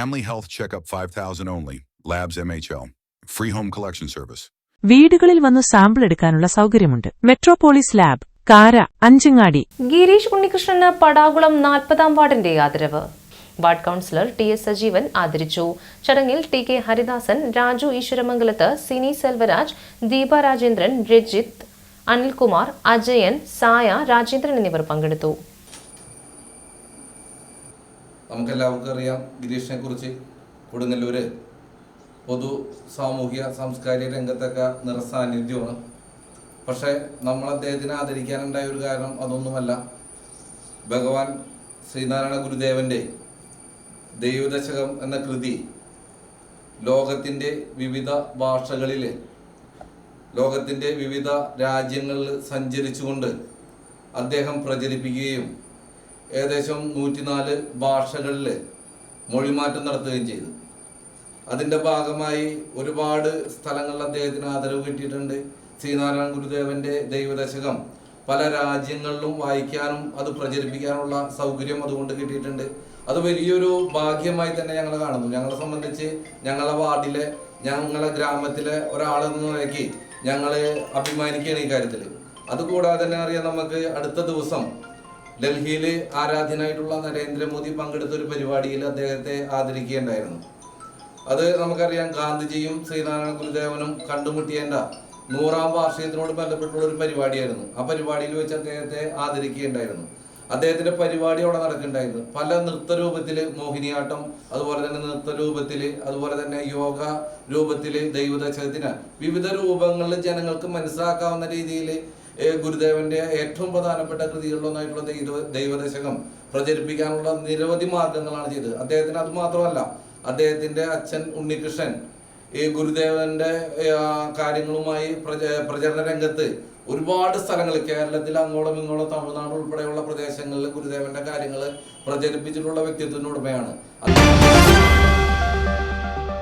Family health checkup 5000 only. Labs MHL. Free home collection service. വീടുകളിൽ വന്ന് sample എടുക്കാനുള്ള സൗകര്യമുണ്ട് മെട്രോപോളിസ് ലാബ് കാര അഞ്ചങ്ങാടി ഗിരീഷ് ഉണ്ണികൃഷ്ണന് പടാകുളം നാൽപ്പതാം വാർഡിന്റെ ആദരവ് ward councillor T S Sajeevan ആദരിച്ചു ചടങ്ങിൽ ടി കെ ഹരിദാസൻ രാജു ഈശ്വരമംഗലത്ത് സിനി സെൽവരാജ് ദീപ രാജേന്ദ്രൻ രജിത്ത് അനിൽകുമാർ അജയൻ സായ രാജേന്ദ്രൻ എന്നിവർ പങ്കെടുത്തു നമുക്കെല്ലാവർക്കും അറിയാം ഗിരീഷിനെ കുറിച്ച് കൊടുങ്ങല്ലൂര് പൊതു സാമൂഹിക സാംസ്കാരിക രംഗത്തൊക്കെ നിറസാന്നിധ്യമാണ് പക്ഷേ നമ്മൾ അദ്ദേഹത്തിനെ ആദരിക്കാനുണ്ടായ ഒരു കാരണം അതൊന്നുമല്ല. ഭഗവാൻ ശ്രീനാരായണ ഗുരുദേവന്റെ ദൈവദശകം എന്ന കൃതി ലോകത്തിന്റെ വിവിധ ഭാഷകളിൽ ലോകത്തിന്റെ വിവിധ രാജ്യങ്ങളിൽ സഞ്ചരിച്ചുകൊണ്ട് അദ്ദേഹം പ്രചരിപ്പിക്കുകയും ഏകദേശം നൂറ്റിനാല് ഭാഷകളിൽ മൊഴിമാറ്റം നടത്തുകയും ചെയ്തു. അതിന്റെ ഭാഗമായി ഒരുപാട് സ്ഥലങ്ങളിൽ അദ്ദേഹത്തിന് ആദരവ് കിട്ടിയിട്ടുണ്ട്. ശ്രീനാരായണ ഗുരുദേവന്റെ ദൈവദശകം പല രാജ്യങ്ങളിലും വായിക്കാനും അത് പ്രചരിപ്പിക്കാനുള്ള സൗകര്യം അതുകൊണ്ട് കിട്ടിയിട്ടുണ്ട്. അത് വലിയൊരു ഭാഗ്യമായി തന്നെ ഞങ്ങൾ കാണുന്നു. ഞങ്ങളെ സംബന്ധിച്ച് ഞങ്ങളെ വാർഡിലെ ഞങ്ങളെ ഗ്രാമത്തിലെ ഒരാളെന്ന നിലയ്ക്ക് ഞങ്ങളെ അഭിമാനിക്കുകയാണ് ഈ കാര്യത്തിൽ അതുകൂടാതെ തന്നെ അറിയാം നമുക്ക് അടുത്ത ദിവസം ഡൽഹിയിൽ ആരാധ്യനായിട്ടുള്ള നരേന്ദ്രമോദി പങ്കെടുത്ത ഒരു പരിപാടിയിൽ അദ്ദേഹത്തെ ആദരിക്കുകയുണ്ടായിരുന്നു. അത് നമുക്കറിയാം ഗാന്ധിജിയും ശ്രീനാരായണ ഗുരുദേവനും കണ്ടുമുട്ടിയേണ്ട നൂറാം വാർഷികത്തിനോട് ബന്ധപ്പെട്ടുള്ള ഒരു പരിപാടിയായിരുന്നു. ആ പരിപാടിയിൽ വെച്ച് അദ്ദേഹത്തെ ആദരിക്കുകയുണ്ടായിരുന്നു. അദ്ദേഹത്തിന്റെ പരിപാടി അവിടെ നടക്കുന്നുണ്ടായിരുന്നു. പല നൃത്തരൂപത്തിൽ മോഹിനിയാട്ടം അതുപോലെ തന്നെ നൃത്തരൂപത്തിൽ അതുപോലെ തന്നെ യോഗ രൂപത്തിൽ ദൈവദശകത്തിന് വിവിധ രൂപങ്ങളിൽ ജനങ്ങൾക്ക് മനസ്സിലാക്കാവുന്ന രീതിയിൽ ഗുരുദേവന്റെ ഏറ്റവും പ്രധാനപ്പെട്ട കൃതികളിലൊന്നായിട്ടുള്ള ദൈവ ദൈവദശകം. പ്രചരിപ്പിക്കാനുള്ള നിരവധി മാർഗങ്ങളാണ് ചെയ്തത്. അദ്ദേഹത്തിന് അത് മാത്രമല്ല അദ്ദേഹത്തിന്റെ അച്ഛൻ ഉണ്ണികൃഷ്ണൻ ഈ ഗുരുദേവന്റെ കാര്യങ്ങളുമായി പ്രച- പ്രചരണ രംഗത്ത് ഒരുപാട് സ്ഥലങ്ങൾ കേരളത്തിൽ അങ്ങോളം ഇങ്ങോളം തമിഴ്നാട് ഉൾപ്പെടെയുള്ള പ്രദേശങ്ങളിൽ ഗുരുദേവന്റെ കാര്യങ്ങൾ പ്രചരിപ്പിച്ചിട്ടുള്ള വ്യക്തിത്വത്തിന് ഉടമയാണ്.